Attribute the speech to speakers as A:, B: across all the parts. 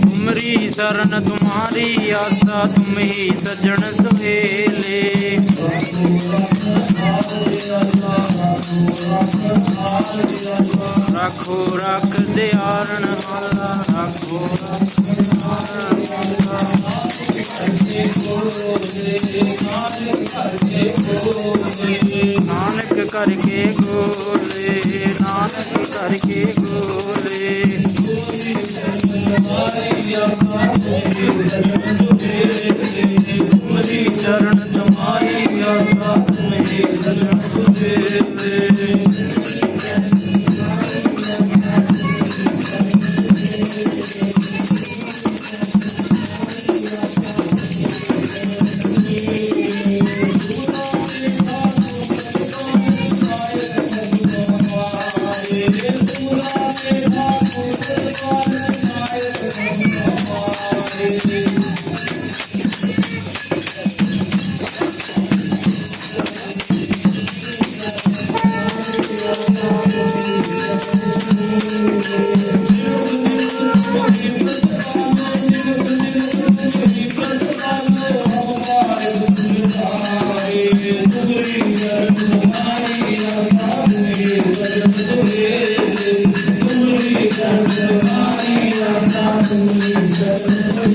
A: ਤੁਮਰੀ ਸ਼ਰਨ ਤੁਮਾਰੀ ਆਸਾ ਤੁਮ ਹੀ ਸਜਣ ਸੁਹੇਲੇ। ਰੱਖੋ, ਰੱਖ ਦਿਆਰਨ ਵਾਲਾ, ਰੱਖੋ ਨਾਨਕ ਕਰਕੇ ਗੋਲੇ, ਨਾਨਕ ਕਰਕੇ ਗੋਲੇ।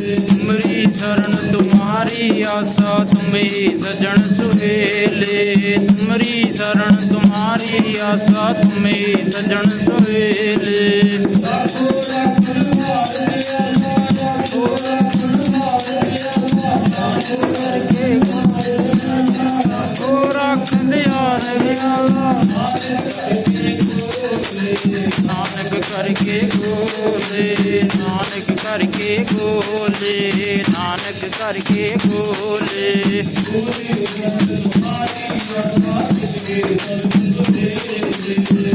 A: ਤੁਮਰੀ ਸ਼ਰਨ ਤੁਮਾਰੀ ਆਸਾ ਤੁਮੇ ਸਜਣ ਸੁਹੇਲੇ। ਤੁਮਰੀ ਸ਼ਰਨ ਤੁਮਾਰੀ ਆਸਾ ਤੁਮੇ ਸਜਣ ਸੁਹੇਲੇ। ਓ ਨਾਨਕ ਕਰਕੇ ਗੋਲੇ ਨਾਨਕ ਕਰਕੇ ਗੋਲੇ ਨਾਨਕ ਕਰਕੇ ਗੋਲੇ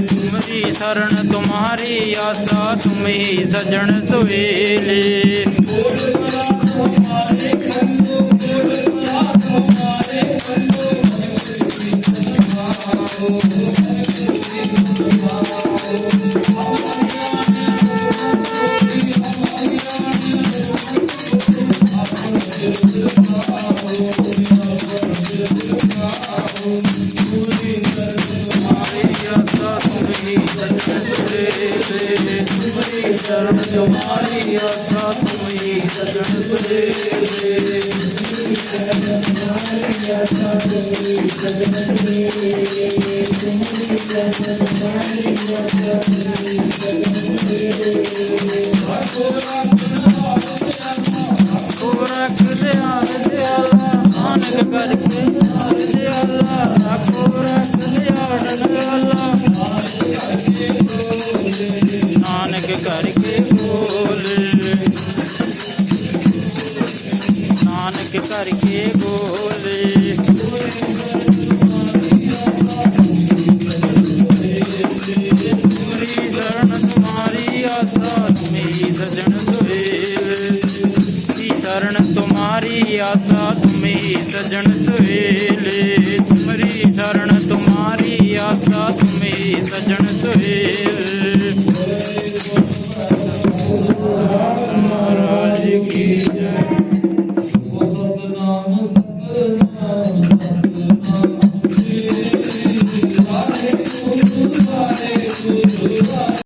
A: ਤੁਮਰੀ ਸ਼ਰਨ, ਤੁਮਾਰੀ ਆਸਾ, ਤੁਮੇ ਸਜਣ ਸੁਵੇਲੇ। ਆਸਾ ਤੁਮੇ ਸਜਣ ਬੋਲੇ। ਨਾਨਕ ਕਰਕੇ ਬੋਲੇ। ਤੁਮਰੀ ਸ਼ਰਨ ਤੁਮਾਰੀ ਆਸਾ ਤੁਮੀ ਸਜਣ ਸੁਹੇਲ ਦੀ ਸ਼ਰਨ ਤੁਮਾਰੀ ਆਸਾ ਤੁਮੀ ਸਜਣ ਸੁਹੇਲੇ ਤੁਮਰੀ ਸ਼ਰਨ ਤੁਮਾਰੀ ਆਸਾ ਤੁਮੀ ਸਜਣ ਸੁਹੇਲੇ